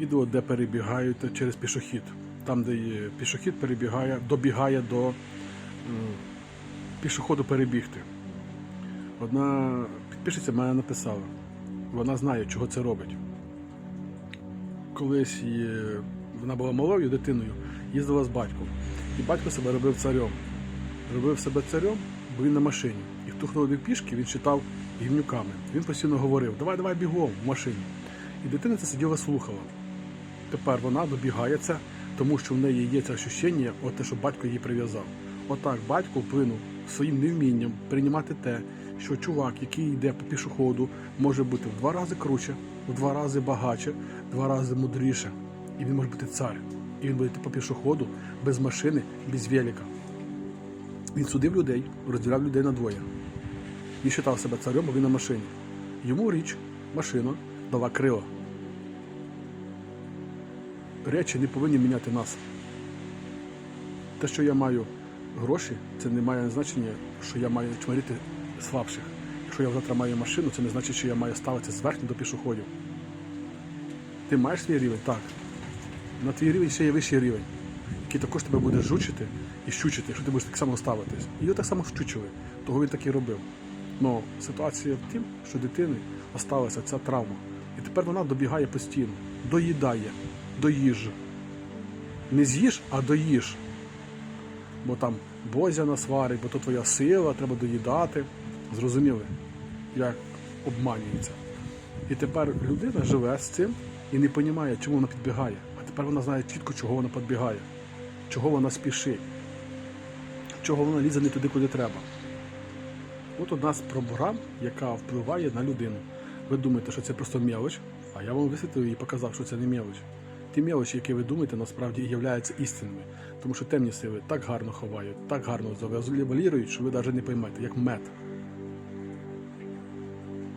відео, де перебігають через пішохід. Там, де пішохід перебігає, добігає до пішоходу перебігти. Одна підписчиця мене написала. Вона знає, чого це робить. Колись її, вона була малою дитиною, їздила з батьком. І батько себе робив царем. Робив себе царем, бо він на машині. І хто ходив пішки, він читав гівнюками. Він постійно говорив: давай, давай бігом в машині. І дитина це сиділа слухала. Тепер вона добігає це, тому що в неї є це ощущення, от те, що батько її прив'язав. Отак батько вплинув своїм невмінням приймати те, що чувак, який йде по пішоходу, може бути в два рази круче, в два рази багаче, в два рази мудріше. І він може бути цар. І він буде йти по пішоходу без машини, без велика. Він судив людей, розділяв людей на двоє. Він вважав себе царем, бо він на машині. Йому річ, машина, дала крила. Речі не повинні міняти нас. Те, що я маю гроші, це не має значення, що я маю чмарити слабших. Якщо я завтра маю машину, це не значить, що я маю ставитися зверху до пішоходів. Ти маєш свій рівень? Так. На твій рівень ще є вищий рівень, який також тебе буде жучити і щучити, якщо ти будеш так само ставитись. І його так само щучили, того він так і робив. Но ситуація в тім, що дитини осталася ця травма. І тепер вона добігає постійно, доїдає, доїж. Не з'їж, а доїж. Бо там Бозя насварить, бо то твоя сила, треба доїдати. Зрозуміли, як обманюється. І тепер людина живе з цим і не розуміє, чому вона підбігає. А тепер вона знає чітко, чого вона підбігає, чого вона спішить, чого вона лізе не туди, куди треба. От одна з програм, яка впливає на людину. Ви думаєте, що це просто мелоч, а я вам висвітлив і показав, що це не мелоч. Ті мелочі, які ви думаєте, насправді являються істинними. Тому що темні сили так гарно ховають, так гарно завуалірують, що ви навіть не поймете, як мед.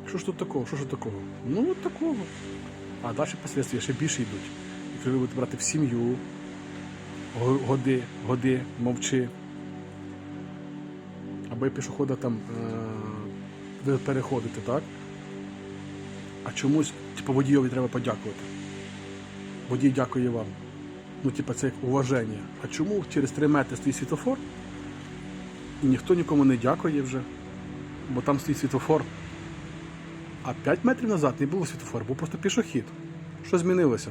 Що ж тут такого? Що ж тут такого? Ну, от такого. А далі послідствия ще більше йдуть. Якщо ви будете брати в сім'ю, годи, годи, мовчи. Або пішохода там е- ви переходите, так? А чомусь, типу, водійові треба подякувати. Водій дякує вам. Ну, типу, це як уваження. А чому через 3 метри стоїть світлофор? І ніхто нікому не дякує вже, бо там стоїть світлофор. А 5 метрів назад не було світлофору, був просто пішохід. Що змінилося?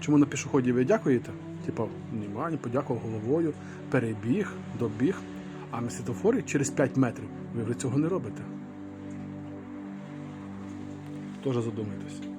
Чому на пішоході ви дякуєте? Типа, нема, не подякував головою, перебіг, добіг. А на світлофорі через 5 метрів ви вже цього не робите. Теж задумайтесь.